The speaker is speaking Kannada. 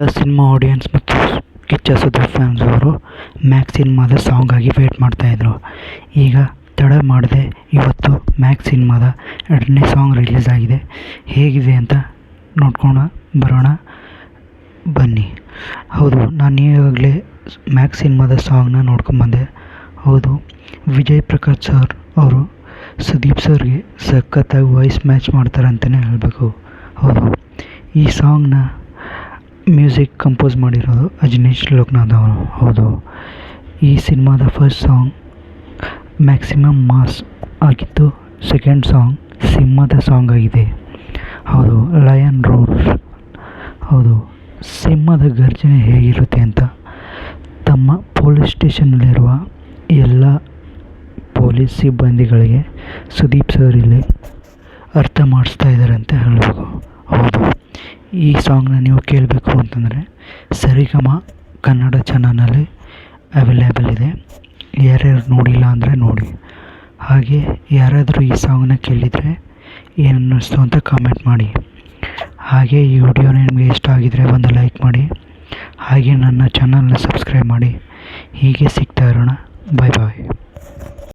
ಸಿನಿಮಾ ಆಡಿಯನ್ಸ್ ಮತ್ತು ಕಿಚ್ಚ ಸುದೀಪ್ ಫ್ಯಾನ್ಸ್ ಅವರು ಮ್ಯಾಕ್ ಸಿನಿಮಾದ ಸಾಂಗಾಗಿ ವೇಟ್ ಮಾಡ್ತಾಯಿದ್ರು ಈಗ ತಡ ಮಾಡದೆ ಇವತ್ತು ಮ್ಯಾಕ್ ಸಿನಿಮಾದ ಎರಡನೇ ಸಾಂಗ್ ರಿಲೀಸ್ ಆಗಿದೆ. ಹೇಗಿದೆ ಅಂತ ನೋಡ್ಕೊಂಡು ಬರೋಣ, ಬನ್ನಿ. ಹೌದು, ನಾನು ಈಗಾಗಲೇ ಮ್ಯಾಕ್ ಸಿನಿಮಾದ ಸಾಂಗ್ನ ನೋಡ್ಕೊಂಬಂದೆ ಹೌದು, ವಿಜಯ್ ಪ್ರಕಾಶ್ ಸರ್ ಅವರು ಸುದೀಪ್ ಸರ್ಗೆ ಸಖತ್ತಾಗಿ ವಾಯ್ಸ್ ಮ್ಯಾಚ್ ಮಾಡ್ತಾರೆ ಅಂತಲೇ ಹೇಳಬೇಕು. ಹೌದು, ಈ ಸಾಂಗ್ನ ಮ್ಯೂಸಿಕ್ ಕಂಪೋಸ್ ಮಾಡಿರೋದು ಅಜನೀಶ್ ಲೋಕನಾಥ್ ಅವರು. ಹೌದು. ಈ ಸಿನಿಮಾದ ಫಸ್ಟ್ ಸಾಂಗ್ ಮ್ಯಾಕ್ಸಿಮಮ್ ಮಾಸ್ ಆಗಿದ್ದು ಸೆಕೆಂಡ್ ಸಾಂಗ್ ಸಿಂಹದ ಸಾಂಗ್ ಆಗಿದೆ. ಹೌದು, ಲಯನ್ ರೋರ್ ಹೌದು ಸಿಂಹದ ಗರ್ಜನೆ ಹೇಗಿರುತ್ತೆ ಅಂತ ತಮ್ಮ ಪೊಲೀಸ್ ಸ್ಟೇಷನ್ನಲ್ಲಿರುವ ಎಲ್ಲ ಪೊಲೀಸ್ ಸಿಬ್ಬಂದಿಗಳಿಗೆ ಸುದೀಪ್ ಸರ್ ಇಲ್ಲಿ ಅರ್ಥ ಮಾಡಿಸ್ತಾ ಇದ್ದಾರೆ ಅಂತ ಹೇಳಬೇಕು ಹೌದು. ಈ ಸಾಂಗ್ನ ನೀವು ಕೇಳಬೇಕು ಅಂತಂದರೆ ಸರಿಗಮ ಕನ್ನಡ ಚಾನಲಲ್ಲಿ ಅವೈಲೇಬಲ್ ಇದೆ. ಯಾರ್ಯಾರು ನೋಡಿಲ್ಲ ಅಂದರೆ ನೋಡಿ. ಹಾಗೆ ಯಾರಾದರೂ ಈ ಸಾಂಗ್ನ ಕೇಳಿದರೆ ಏನು ಅನ್ನಿಸ್ತು ಅಂತ ಕಾಮೆಂಟ್ ಮಾಡಿ. ಹಾಗೆ ಈ ವಿಡಿಯೋ ನಿಮಗೆ ಇಷ್ಟ ಆಗಿದರೆ ಒಂದು ಲೈಕ್ ಮಾಡಿ. ಹಾಗೆ ನನ್ನ ಚಾನಲ್ನ ಸಬ್ಸ್ಕ್ರೈಬ್ ಮಾಡಿ. ಹೀಗೆ ಸಿಗ್ತಾ ಇರೋಣ. ಬಾಯ್ ಬಾಯ್